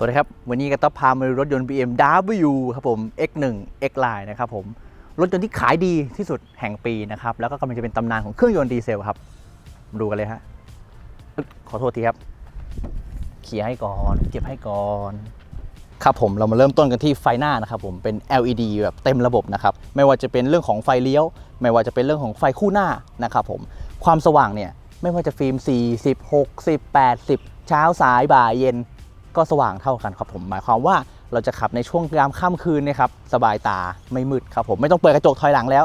สวัสดีครับ วันนี้ก็ต้องพามาดูรถยนต์ BMW ครับผม X1 X Line นะครับผมรถยนต์ที่ขายดีที่สุดแห่งปีนะครับ แล้วก็กำลังจะเป็นตำนานของเครื่องยนต์ดีเซลครับมาดูกันเลยฮะขอโทษทีครับ เขี่ยให้ก่อน เก็บให้ก่อน ครับผมเรามาเริ่มต้นกันที่ไฟหน้านะครับผมเป็น LED แบบเต็มระบบนะครับไม่ว่าจะเป็นเรื่องของไฟเลี้ยว ไม่ว่าจะเป็นเรื่องของไฟคู่หน้านะครับผมความสว่างเนี่ยไม่ว่าจะฟิล์ม 40 60 80 เช้าสายบ่ายเย็น ก็สว่างเท่ากันครับผม หมายความว่าเราจะขับในช่วงยามค่ำคืนนะครับสบายตาไม่มืดครับผมไม่ต้องเปิดกระจกถอยหลังแล้ว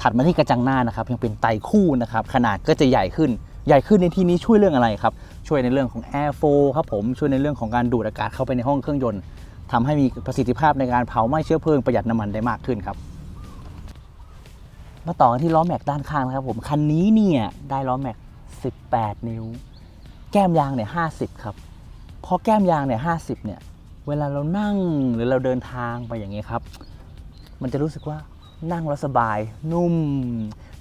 ถัดมาที่กระจังหน้านะครับยังเป็นไตคู่นะครับขนาดก็จะใหญ่ขึ้นใหญ่ขึ้นในที่นี้ช่วยเรื่องอะไรครับ ช่วยในเรื่องของ Air Flow ครับผมช่วยในเรื่องของการดูดอากาศเข้าไปในห้องเครื่องยนต์ทำให้มีประสิทธิภาพในการเผาไหม้เชื้อเพลิงประหยัดน้ำมันได้มากขึ้นครับมาต่อกันที่ล้อแม็กด้านข้างนะครับผมคันนี้เนี่ยได้ล้อแม็ก18 นิ้ว แก้มยางเนี่ย50 ครับพอแก้มยางเนี่ยห้าสิบเนี่ย เวลาเรานั่งหรือเราเดินทางไปอย่างนี้ยครับ มันจะรู้สึกว่านั่งแล้วสบายนุ่ม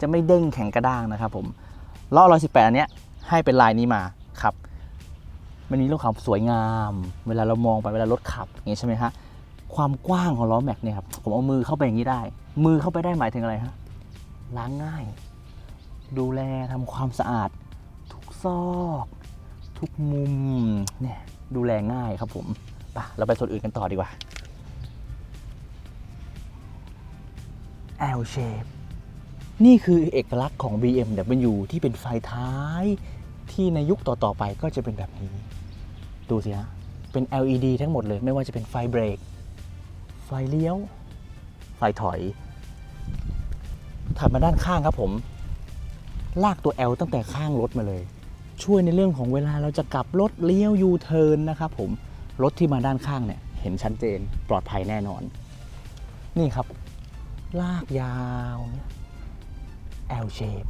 จะไม่เด้งแข็งกระด้างนะครับผมล้อร้อยสิบแปดอันเนี้ยให้เป็นลายนี้มา ครับ มันมีเรื่องความสวยงาม เวลาเรามองไปเวลารถขับอย่างนี้ใช่ไหมฮะความกว้างของล้อแม็กเนี่ยครับผมเอามือเข้าไปอย่างนี้ได้ มือเข้าไปได้หมายถึงอะไรฮะล้างง่าย ดูแลทำความสะอาด ทุกซอก ทุกมุมเนี่ยดูแลง่ายครับผมไปะเราไปส่วนอื่นกันต่อดีกว่า L shape นี่คือเอกลักษณ์ของ BMW ที่เป็นไฟท้าย ที่ในยุคต่อ ๆ ไปก็จะเป็นแบบนี้ ดูสิฮะ เป็น LED ทั้งหมดเลย ไม่ว่าจะเป็นไฟเบรก ไฟเลี้ยว ไฟถอย ถัดมาด้านข้างครับผม ลากตัว L ตั้งแต่ข้างรถมาเลย ช่วยในเรื่องของเวลาเราจะกลับรถเลี้ยวยูเทิร์นนะครับผม รถที่มาด้านข้างเนี่ย เห็นชัดเจน ปลอดภัยแน่นอน นี่ครับ ลากยาวเนี่ย L shape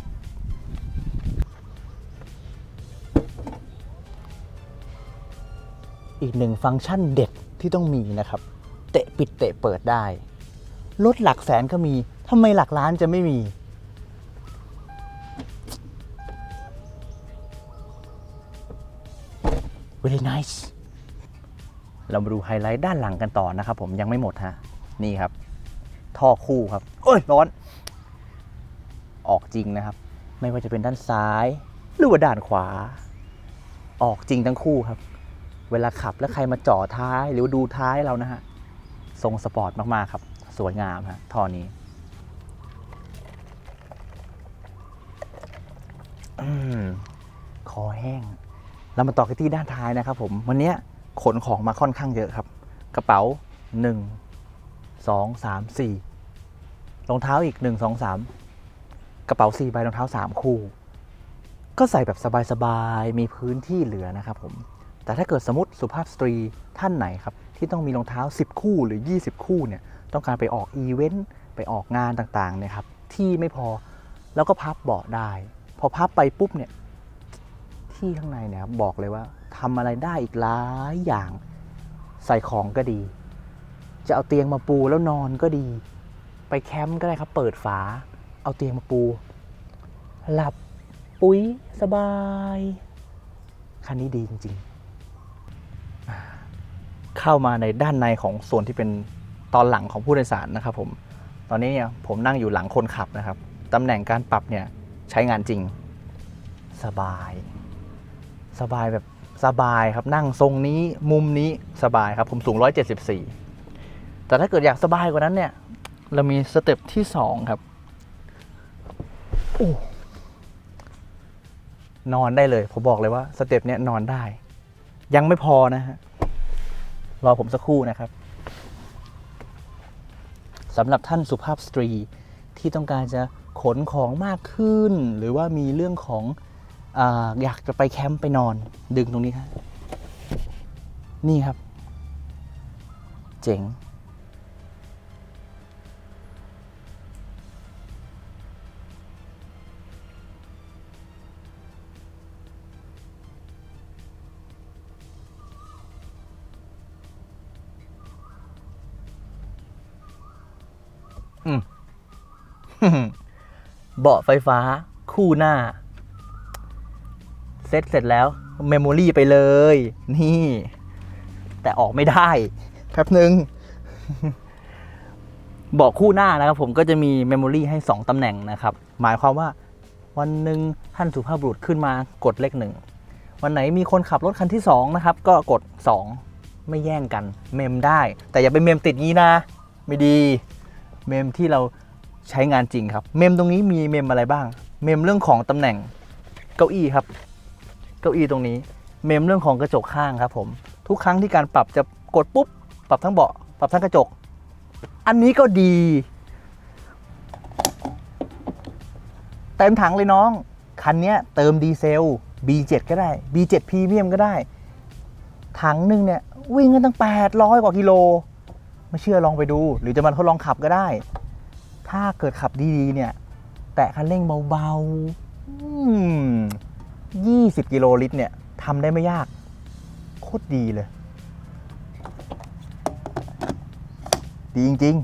อีกหนึ่งฟังก์ชันเด็ดที่ต้องมีนะครับ เตะปิดเตะเปิดได้ รถหลักแสนก็มีทำไมหลักล้านจะไม่มี very nice เรามาดูไฮไลท์ด้านหลังกันต่อนะครับผมยังไม่หมดฮะ นี่ครับ ท่อคู่ครับ โอ้ย ร้อน ออกจริงนะครับ ไม่ว่าจะเป็นด้านซ้าย หรือว่าด้านขวา ออกจริงทั้งคู่ครับ เวลาขับแล้วใครมาจ่อท้ายหรือดูท้ายเรานะฮะ ทรงสปอร์ตมาก ๆ ครับ สวยงามฮะท่อนี้คอแห้ง เรามาต่อกันที่ด้านท้ายนะครับ ผม วันนี้ขนของมาค่อนข้างเยอะครับ กระเป๋า 1 2 3 4รองเท้าอีก 1 2 3 กระเป๋า 4 ใบรองเท้า 3 คู่ ก็ใส่แบบสบาย ๆ มีพื้นที่เหลือนะครับผม แต่ถ้าเกิดสมมติสุภาพสตรีท่านไหนครับที่ต้องมีรองเท้า 10 คู่หรือ 20 คู่เนี่ยต้องการไปออกอีเวนต์ไปออกงานต่างๆนี่ยครับที่ไม่พอแล้วก็พับเบาะได้ พอพับไปปุ๊บเนี่ยที่ข้างในเนี่ยบอกเลยว่าทำอะไรได้อีกหลายอย่างใส่ของก็ดี จะเอาเตียงมาปูแล้วนอนก็ดี ไปแคมป์ก็ได้ครับ เปิดฝา เอาเตียงมาปู หลับปุ๋ยสบาย คันนี้ดีจริง ๆ เข้ามาในด้านในของส่วนที่เป็นตอนหลังของผู้โดยสารนะครับผม ตอนนี้เนี่ยผมนั่งอยู่หลังคนขับนะครับ ตำแหน่งการปรับเนี่ยใช้งานจริง สบาย สบายแบบสบายครับนั่งทรงนี้มุมนี้สบายครับผมสูง 174 แต่ถ้าเกิดอยากสบายกว่านั้นเนี่ย เรามีสเต็ปที่ 2 ครับโอ้นอนได้เลย ผมบอกเลยว่าสเต็ปเนี้ยนอนได้ ยังไม่พอนะฮะ รอผมสักครู่นะครับสำหรับท่านสุภาพสตรีที่ต้องการจะขนของมากขึ้น หรือว่ามีเรื่องของออยากจะไปแคมป์ไปนอน ดึงตรงนี้ครับนี่ครับ เจ๋ง เบาะไฟฟ้าคู่หน้า เซตเสร็จแล้วเมมโมรี่ไปเลย นี่ แต่ออกไม่ได้แป๊บหนึ่งเบาะคู่หน้านะครับ ผมก็จะมีเมมโมรี่ให้ 2 ตำแหน่งนะครับ หมายความว่าวันหนึ่งท่านสุภาพบุรุษขึ้นมากดเลขหนึ่งวันไหนมีคนขับรถคันที่ 2 นะครับ ก็กด 2 ไม่แย่งกัน เมมได้ แต่อย่าไปเมมติดงี้นะ ไม่ดี เมมที่เรา ใช้งานจริงครับ เมมตรงนี้มีเมมอะไรบ้าง เมมเรื่องของตำแหน่งเก้าอี้ครับ เก้าอี้ตรงนี้ เมมเรื่องของกระจกข้างครับผม ทุกครั้งที่การปรับจะกดปุ๊บ ปรับทั้งเบาะ ปรับทั้งกระจก อันนี้ก็ดี เต็มถังเลยน้อง คันนี้เติมดีเซล B7 ก็ได้ B7 พรีเมียมก็ได้ ถังหนึ่งเนี่ยวิ่งกันตั้ง 800 กว่ากิโล ไม่เชื่อลองไปดู หรือจะมาทดลองขับก็ได้ ถ้าเกิดขับดีๆเนี่ย แตะคันเร่งเบาๆ20 กิโลลิตรเนี่ยทำได้ไม่ยาก โคตรดีเลย ดีจริง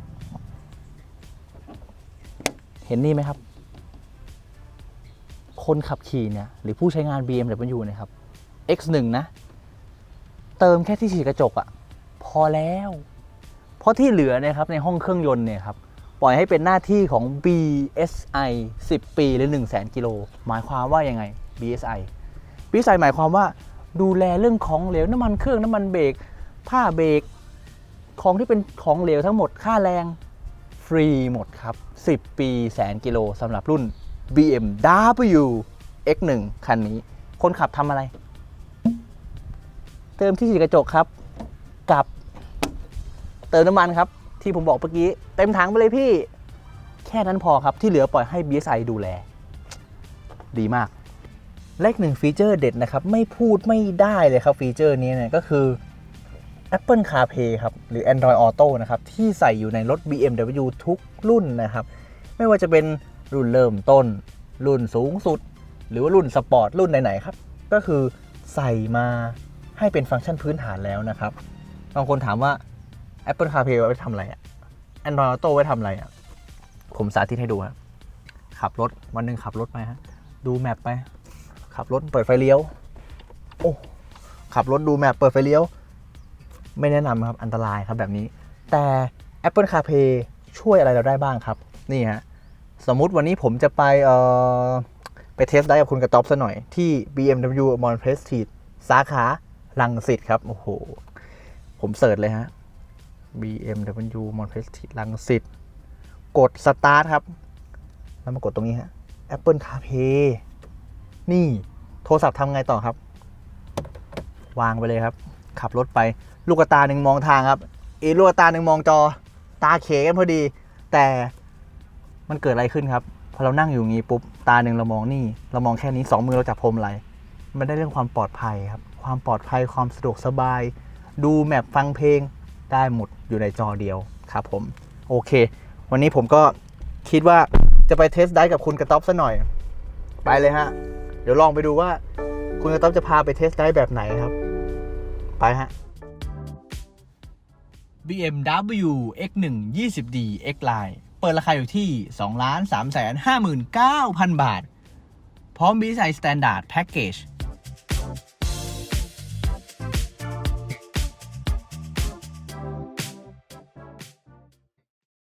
ๆ เห็นนี่ไหมครับ คนขับขี่เนี่ย หรือผู้ใช้งาน BMW เนะครับ X1 นะ เติมแค่ที่ฉีดกระจกอะพอแล้ว เพราะที่เหลือเนะครับในห้องเครื่องยนต์เนี่ยครับ ปล่อยให้เป็นหน้าที่ของ BSI 10 ปีหรือ 1 0 0 0 0 0 กิโล หมายความว่ายังไง BSI BSI หมายความว่าดูแลเรื่องของเหลวน้ำมันเครื่องน้ำมันเบรกผ้าเบรกของที่เป็นของเหลวทั้งหมดค่าแรงฟรีหมดครับ 10 ปีแสนกิโลสำหรับรุ่น BMW X1 คันนี้ คนขับทำอะไร เติมที่ฉีกระจกครับ กับเติมน้ำมันครับ ที่ผมบอกเมื่อกี้ เต็มถังไปเลยพี่ แค่นั้นพอครับที่เหลือปล่อยให้ BSI ดูแล ดีมากเลขหนึ่งฟีเจอร์เด็ดนะครับ ไม่พูดไม่ได้เลยครับฟีเจอร์นี้เนี่ยก็คือ Apple CarPlay ครับหรือ Android Auto นะครับ ที่ใส่อยู่ในรถ BMW ทุกรุ่นนะครับ ไม่ว่าจะเป็นรุ่นเริ่มต้น รุ่นสูงสุด หรือว่ารุ่นสปอร์ตรุ่นไหน ๆ ครับ ก็คือใส่มาให้เป็นฟังก์ชันพื้นฐานแล้วนะครับ บางคนถามว่า Apple CarPlay ไว้ทำอะไรอะ Android Auto ไว้ทำอะไรอะผมสาธิตให้ดูครับขับรถวันหนึ่งขับรถไปฮะดูแมปไป ขับรถเปิดไฟเลี้ยว โอ้ขับรถดูแมปเปิดไฟเลี้ยว ไม่แนะนำครับอันตรายครับแบบนี้ แต่ Apple CarPlay ช่วยอะไรเราได้บ้างครับ นี่ฮะสมมุติวันนี้ผมจะไปเอ่อไปเทสได้กับคุณกระต๊อบซะหน่อยที่ BMW m o n p r e s t i g e สาขาลังสิตครับ โอ้โห ผมเสิร์ชเลยฮะ BMW m o n p r e s t i ลังสิตกด Start ครับ แล้วมากดตรงนี้ฮะ Apple CarPlay นี่โทรศัพท์ทำไงต่อครับ วางไปเลยครับ ขับรถไป ลูกตาหนึ่งมองทางครับ อีลูกตาหนึ่งมองจอตาเขกันพอดี แต่มันเกิดอะไรขึ้นครับพอเรานั่งอยู่งี้ปุ๊บตาหนึ่งเรามองนี่ เรามองแค่นี้สองมือเราจับพรมไหลมันได้เรื่องความปลอดภัยครับ ความปลอดภัยความสะดวกสบาย ดูแมปฟังเพลง ได้หมดอยู่ในจอเดียวครับผมโอเค วันนี้ผมก็คิดว่าจะไปเทสได้กับคุณกระต๊อบซะหน่อย ไปเลยฮะ เดี๋ยวลองไปดูว่าคุณกระต๊อบจะพาไปเทสได้แบบไหนครับ ไปฮะ BMW X1 20D X Line เปิดราคาอยู่ที่ 2 3 5 9 0 0 0 บาท พร้อม BSI Standard Package